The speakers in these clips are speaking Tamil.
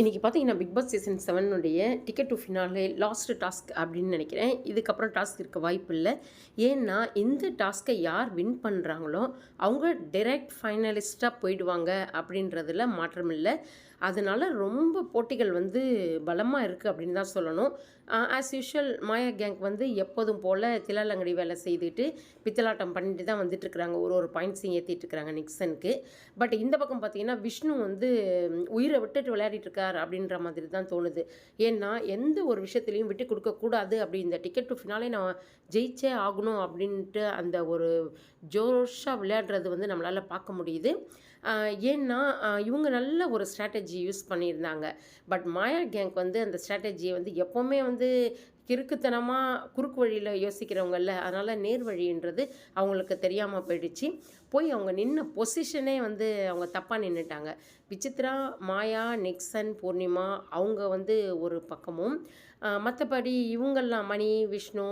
இன்றைக்கி பார்த்தீங்கன்னா Bigg Boss season செவனுடைய ticket to finale last task அப்படின்னு நினைக்கிறேன். இதுக்கப்புறம் டாஸ்க் இருக்க வாய்ப்பு இல்லை. ஏன்னா இந்த டாஸ்க்கை யார் வின் பண்ணுறாங்களோ அவங்க டைரக்ட் ஃபைனலிஸ்ட்டாக போயிடுவாங்க அப்படின்றதில் மாற்றம் இல்லை. அதனால் ரொம்ப போட்டிகள் வந்து பலமாக இருக்குது அப்படின்னு தான் சொல்லணும். ஆஸ் யூஷுவல் மாயா கேங் வந்து எப்போதும் போல் திலாலங்கடி வேலை செய்துட்டு பித்தலாட்டம் பண்ணிட்டு தான் வந்துட்டுருக்குறாங்க ஒரு ஒரு பாயிண்ட்ஸையும் ஏற்றிட்டு இருக்கிறாங்க நிக்சனுக்கு. பட் இந்த பக்கம் பார்த்தீங்கன்னா விஷ்ணு வந்து உயிரை விட்டுட்டு விளையாடிட்டு இருக்கார் அப்படின்ற மாதிரி தான் தோணுது. ஏன்னா எந்த ஒரு விஷயத்துலையும் விட்டு கொடுக்கக்கூடாது அப்படி இந்த டிக்கெட் டு ஃபினாலே நான் ஜெயிச்சே ஆகணும் அப்படின்ட்டு அந்த ஒரு ஜோஷாக விளையாடுறது வந்து நம்மளால் பார்க்க முடியுது. ஏன்னா இவங்க நல்ல ஒரு ஸ்ட்ராட்டஜி யூஸ் பண்ணியிருந்தாங்க. பட் மாயா கேங்க் வந்து அந்த ஸ்ட்ராட்டஜியை வந்து எப்போவுமே வந்து கிறுக்குத்தனமாக குறுக்கு வழியில் யோசிக்கிறவங்கல்ல அதனால் நேர் வழின்றது அவங்களுக்கு தெரியாமல் போயிடுச்சு. போய் அவங்க நின்ன பொசிஷனே வந்து அவங்க தப்பாக நின்றுட்டாங்க விசித்ரா மாயா நெக்ஸன் பூர்ணிமா அவங்க வந்து ஒரு பக்கமும். மற்றபடி இவங்கெல்லாம் மணி விஷ்ணு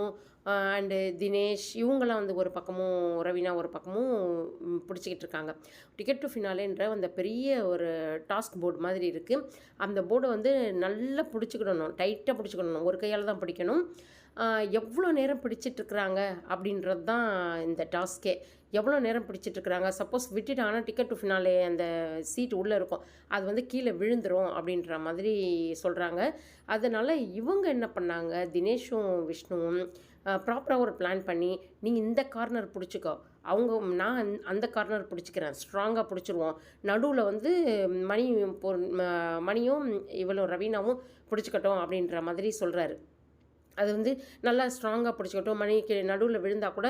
அண்டு தினேஷ் இவங்கெல்லாம் வந்து ஒரு பக்கமும் ரவீனா ஒரு பக்கமும் பிடிச்சிக்கிட்டு இருக்காங்க. டிக்கெட் டு ஃபினாலேன்ற அந்த பெரிய ஒரு டாஸ்க் போர்டு மாதிரி இருக்குது அந்த போர்டை வந்து நல்லா பிடிச்சிக்கிடணும் டைட்டாக பிடிச்சிக்கிடணும். ஒரு கையால் தான் பிடிக்கணும். எவ்வளோ நேரம் பிடிச்சிட்டு இருக்கிறாங்க அப்படின்றது தான் இந்த டாஸ்க்கே. எவ்வளோ நேரம் பிடிச்சிட்ருக்குறாங்க சப்போஸ் விட்டுட்டாங்கன்னா டிக்கெட் டு ஃபினாலே அந்த சீட் உள்ளே இருக்கும். அது வந்து கீழே விழுந்துடும் அப்படின்ற மாதிரி சொல்கிறாங்க அதனால் இவங்க என்ன பண்ணாங்க? தினேஷும் விஷ்ணுவும் ப்ராப்பராக ஒரு பிளான் பண்ணி நீங்கள் இந்த கார்னர் பிடிச்சிக்கோ. அவங்க நான் அந்த- அந்த கார்னர் பிடிச்சிக்கிறேன். ஸ்ட்ராங்காக பிடிச்சிருவோம். நடுவில் வந்து மணி பொ- மணியும் இவ்வளோ ரவீனாவும் பிடிச்சிக்கட்டும் அப்படின்ற மாதிரி சொல்கிறாரு அது வந்து நல்லா ஸ்ட்ராங்காக பிடிச்சிக்கட்டும். மணிக்கு நடுவில் விழுந்தால் கூட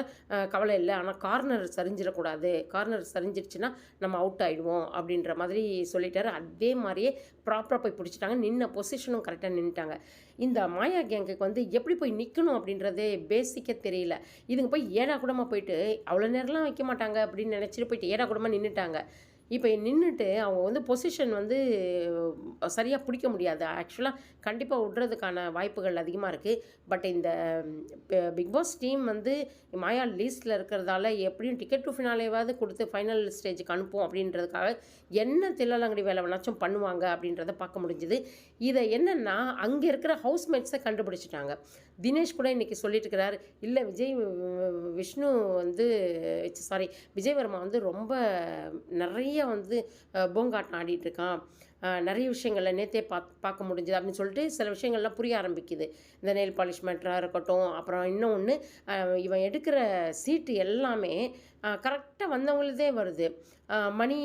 கவலை இல்லை. ஆனால் கார்னர் சரிஞ்சிடக்கூடாது. கார்னர் சரிஞ்சிருச்சுன்னா நம்ம அவுட் ஆகிடுவோம் அப்படின்ற மாதிரி சொல்லிட்டாரு. அதே மாதிரியே ப்ராப்பராக போய் பிடிச்சிட்டாங்க. நின்ன பொசிஷனும் கரெக்டாக நின்றுட்டாங்க இந்த மாயா கேங்குக்கு வந்து எப்படி போய் நிற்கணும் அப்படின்றதே பேசிக்கே தெரியல. இதுங்க போய் ஏடா கூடமாக போயிட்டு அவ்வளோ நேரம்லாம் வைக்க மாட்டாங்க அப்படின்னு நினச்சிட்டு போயிட்டு ஏடா கூடமாக நின்றுட்டாங்க இப்போ நின்றுட்டு அவங்க வந்து பொசிஷன் வந்து சரியாக பிடிக்க முடியாது. ஆக்சுவலாக கண்டிப்பாக விடுறதுக்கான வாய்ப்புகள் அதிகமாக இருக்குது பட் இந்த பிக் பாஸ் டீம் வந்து மாயா லீஸ்டில் இருக்கிறதால எப்படியும் டிக்கெட் டு ஃபினாலேவாவது கொடுத்து ஃபைனல் ஸ்டேஜுக்கு அனுப்பும் அப்படின்றதுக்காக என்ன தில்லாலங்கடி வேலை வேணாச்சும் பண்ணுவாங்க அப்படின்றத பார்க்க முடிஞ்சுது. இதை என்னென்னா அங்கே இருக்கிற ஹவுஸ்மேட்ஸை கண்டுபிடிச்சிட்டாங்க. தினேஷ் கூட இன்றைக்கி சொல்லிட்டு இருக்கிறார். இல்லை விஜய் விஷ்ணு வந்து சாரி விஜய் வர்மா வந்து ரொம்ப நிறைய வந்து அஹ், போங்காட்டம் ஆடிட்டு இருக்கான் நிறைய விஷயங்களில் நேற்றே பாக் பார்க்க முடிஞ்சுது அப்படின்னு சொல்லிட்டு சில விஷயங்கள்லாம் புரிய ஆரம்பிக்குது. இந்த நெயில் பாலிஷ் இருக்கட்டும் அப்புறம் இன்னொன்று இவன் எடுக்கிற சீட்டு எல்லாமே கரெக்டாக வந்தவங்களுதே வருது. மணி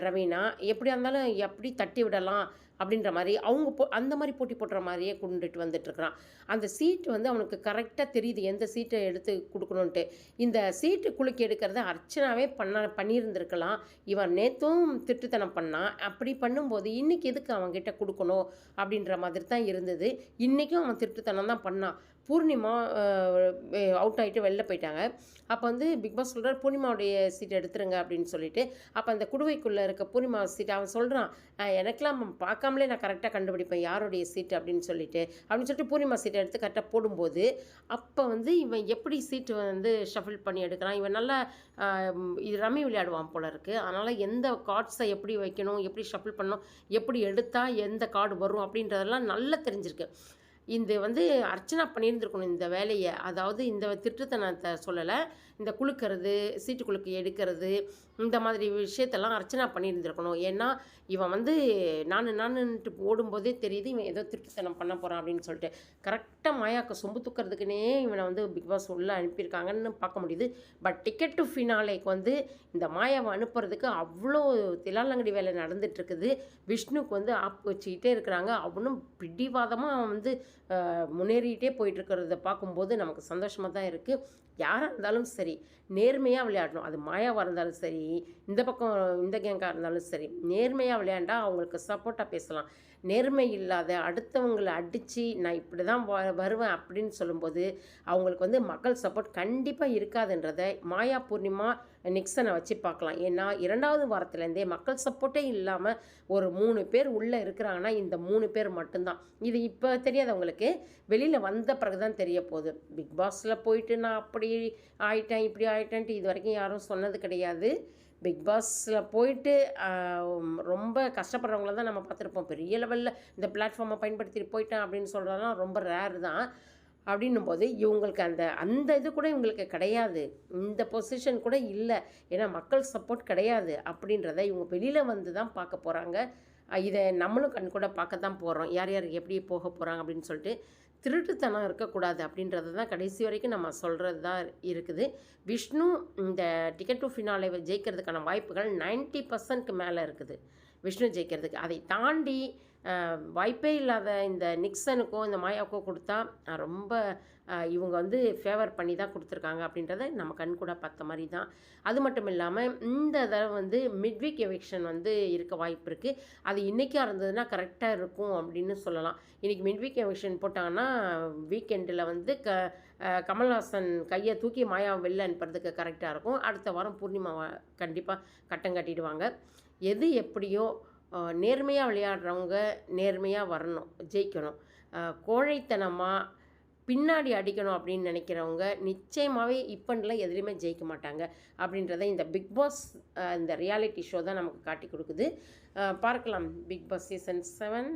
ரவீனா எப்படியா இருந்தாலும் எப்படி தட்டி விடலாம் அப்படின்ற மாதிரி அவங்க போ அந்த மாதிரி போட்டி போடுற மாதிரியே கொண்டுட்டு வந்துட்டுருக்குறான். அந்த சீட்டு வந்து அவனுக்கு கரெக்டாக தெரியுது. எந்த சீட்டை எடுத்து கொடுக்கணுன்ட்டு இந்த சீட்டு குலுக்கி எடுக்கிறத அர்ச்சனாவே பண்ண பண்ணியிருந்திருக்கலாம். இவன் நேற்றும் திட்டுத்தனம் பண்ணான். அப்படி பண்ணும்போது இன்றைக்கி எதுக்கு அவன்கிட்ட கொடுக்கணும்? அப்படின்ற மாதிரி தான் இருந்தது. இன்றைக்கும் அவன் திருட்டுத்தனம் தான் பண்ணான். பூர்ணிமா அவுட் ஆகிட்டு வெளில போயிட்டாங்க. அப்போ வந்து பிக் பாஸ் சொல்கிறார் பூர்ணிமாவுடைய சீட் எடுத்துருங்க அப்படின்னு சொல்லிட்டு. அப்போ அந்த குடுவைக்குள்ளே இருக்க பூர்ணிமா சீட் அவன் சொல்கிறான் எனக்கெல்லாம் பார்க்காமலே நான் கரெக்டாக கண்டுபிடிப்பேன் யாருடைய சீட் அப்படின்னு சொல்லிட்டு. அப்படின்னு சொல்லிட்டு பூர்ணிமா சீட்டை எடுத்து கரெக்டாக போடும்போது அப்போ வந்து இவன் எப்படி சீட்டு வந்து ஷஃபில் பண்ணி எடுக்கிறான்? இவன் நல்லா இது ரம்மி விளையாடுவான் போல இருக்குது அதனால் எந்த கார்ட்ஸை எப்படி வைக்கணும்? எப்படி ஷஃபில் பண்ணணும்? எப்படி எடுத்தால் எந்த கார்டு வரும்? அப்படின்றதெல்லாம் நல்லா தெரிஞ்சிருக்கு. இந்த வந்து அர்ச்சனா பண்ணியிருந்துருக்கணும் இந்த வேலையை. அதாவது இந்த திருட்டுத்தனத்தை சொல்லலை. இந்த குலுக்கிறது சீட்டு குலுக்கு எடுக்கிறது இந்த மாதிரி விஷயத்தெல்லாம் அர்ச்சனா பண்ணியிருந்திருக்கணும். ஏன்னா இவன் வந்து நான் நானுன்ட்டு ஓடும்போதே தெரியுது இவன் ஏதோ திருட்டுத்தனம் பண்ண போகிறான் அப்படின்னு சொல்லிட்டு. கரெக்டாக மாயாக்க சொம்பு தூக்கிறதுக்குனே இவனை வந்து பிக் பாஸ் உள்ளே அனுப்பியிருக்காங்கன்னு பார்க்க முடியுது. பட் டிக்கெட் டு ஃபினாலேக்கு வந்து இந்த மாயாவை அனுப்புறதுக்கு அவ்வளோ திலாலங்கடி வேலை நடந்துகிட்ருக்குது விஷ்ணுக்கு வந்து ஆப் வச்சுக்கிட்டே இருக்கிறாங்க. அவனும் பிடிவாதமாக அவன் வந்து அஹ், முன்னேறிட்டே பார்க்கும்போது நமக்கு சந்தோஷமாக தான் இருக்குது யாராக இருந்தாலும் சரி. சரி நேர்மையாக விளையாடணும். அது மாயாவாக இருந்தாலும் சரி இந்த பக்கம் இந்த கேங்காக இருந்தாலும் சரி நேர்மையாக விளையாண்டா அவங்களுக்கு சப்போர்ட்டாக பேசலாம். நேர்மை இல்லாத அடுத்தவங்களை அடித்து நான் இப்படி தான் வ- வருவேன் அப்படின்னு சொல்லும்போது அவங்களுக்கு வந்து மக்கள் சப்போர்ட் கண்டிப்பாக இருக்காதுன்றதை மாயா பூர்ணிமா நிக்சனை வச்சு பார்க்கலாம். ஏன்னா இரண்டாவது வாரத்துலேருந்தே மக்கள் சப்போர்ட்டே இல்லாமல் ஒரு மூணு பேர் உள்ளே இருக்கிறாங்கன்னா இந்த மூணு பேர் மட்டும்தான். இது இப்போ தெரியாதவங்களுக்கு வெளியில் வந்த பிறகு தான் தெரிய போகுது. பிக் பாஸில் போயிட்டு நான் அப்படி ஆயிட்டேன் இப்படி ஆயிட்டேன்ட்டு இது வரைக்கும் யாரும் சொன்னது கிடையாது. பிக் பாஸில் போயிட்டு ரொம்ப கஷ்டப்படுறவங்கள தான் நம்ம பார்த்துருப்போம். பெரிய லெவலில் இந்த பிளாட்ஃபார்மை பயன்படுத்தி போயிட்டேன் அப்படின்னு சொல்கிறதெல்லாம் ரொம்ப ரேர் தான். அப்படின்னும் போது இவங்களுக்கு அந்த அந்த இது கூட இவங்களுக்கு கிடையாது. இந்த பொசிஷன் கூட இல்லை. ஏன்னா மக்கள் சப்போர்ட் கிடையாது அப்படின்றத இவங்க வெளியில் வந்து தான் பார்க்க போகிறாங்க இதை நம்மளும் கண் கூட பார்க்க தான் போகிறோம் யார் யார் எப்படி போக போகிறாங்க அப்படின்னு சொல்லிட்டு திருட்டுத்தனம் இருக்கக்கூடாது அப்படின்றது தான் கடைசி வரைக்கும் நம்ம சொல்கிறது தான் இருக்குது. விஷ்ணு இந்த டிக்கெட் டு ஃபினாலை ஜெயிக்கிறதுக்கான வாய்ப்புகள் 90% பர்சன்ட்க்கு மேலே இருக்குது. விஷ்ணு ஜெயிக்கிறதுக்கு. அதை தாண்டி வாய்ப்பே இல்லாத இந்த நிக்சனுக்கோ இந்த மாயாவுக்கோ கொடுத்தா ரொம்ப இவங்க வந்து ஃபேவர் பண்ணி தான் கொடுத்துருக்காங்க அப்படின்றத நம்ம கண் கூட பார்த்த மாதிரி தான். அது மட்டும் இல்லாமல் இந்த தடவை வந்து மிட்வீக் எவிக்ஷன் வந்து இருக்க வாய்ப்பு இருக்குது அது இன்றைக்கா இருந்ததுன்னா கரெக்டாக இருக்கும் அப்படின்னு சொல்லலாம். இன்றைக்கி மிட்வீக் எவிக்ஷன் போட்டாங்கன்னா வீக்கெண்டில் வந்து க கமல்ஹாசன் கையை தூக்கி மாயா வெளில அனுப்புறதுக்கு கரெக்டாக இருக்கும். அடுத்த வாரம் பூர்ணிமா கண்டிப்பாக கட்டம் கட்டிடுவாங்க. எது எப்படியோ நேர்மையாக விளையாடுறவங்க நேர்மையாக வரணும் ஜெயிக்கணும். கோழைத்தனமாக பின்னாடி அடிக்கணும் அப்படின்னு நினைக்கிறவங்க நிச்சயமாகவே இப்பண்டில் எதுலேயுமே ஜெயிக்க மாட்டாங்க அப்படின்றத இந்த பிக் பாஸ் இந்த ரியாலிட்டி ஷோ தான் நமக்கு காட்டி கொடுக்குது. பார்க்கலாம் பிக் பாஸ் சீசன் செவன்.